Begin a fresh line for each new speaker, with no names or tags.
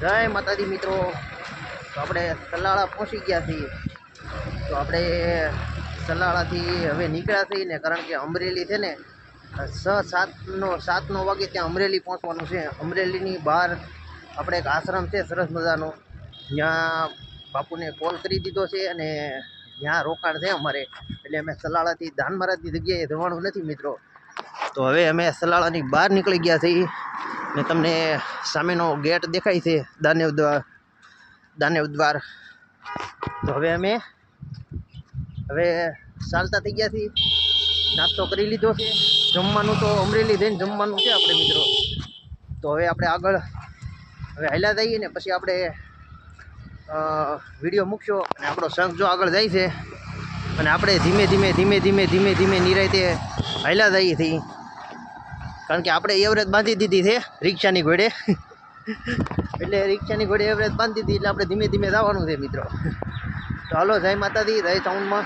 જય માતાજી મિત્રો. તો આપણે સલાળા પહોંચી ગયા છીએ. તો આપણે સલાળાથી હવે નીકળ્યા છીએ ને, કારણ કે અમરેલી છે ને છ સાતનો સાતનો વાગે ત્યાં અમરેલી પહોંચવાનું છે. અમરેલીની બહાર આપણે એક આશ્રમ છે, સરસ મજાનો. ત્યાં બાપુને કોલ કરી દીધો છે અને ત્યાં રોકાણ છે અમારે. એટલે અમે સલાળાથી દાન મહારાજની જગ્યાએ જવાનું નથી મિત્રો. તો હવે અમે સલાળાની બહાર નીકળી ગયા છીએ. ને તમને સામેનો ગેટ દેખાય છે, દાનેવ દ્વાર દાનેવ દ્વાર. તો હવે અમે હવે ચાલતા થઈ ગયા છીએ. નાસ્તો કરી લીધો છે. જમવાનું તો અમરેલી જઈને જમવાનું છે આપણે મિત્રો. તો હવે આપણે આગળ હવે હાલ્યા જઈએ ને પછી આપણે વીડિયો મૂકશો અને આપણો શંખ જો આગળ જાય છે. અને આપણે ધીમે ધીમે ધીમે ધીમે ધીમે ધીમે નિરાયતે હાલ્યા જઈએ છીએ. કારણ કે આપણે એવરેજ બાંધી દીધી છે રિક્ષાની ઘોડે. એટલે રિક્ષાની ઘોડે એવરેજ બાંધી દીધી, એટલે આપણે ધીમે ધીમે જવાનું છે મિત્રો. તો હાલો, જય માતાજી, જય ટાઉનમાં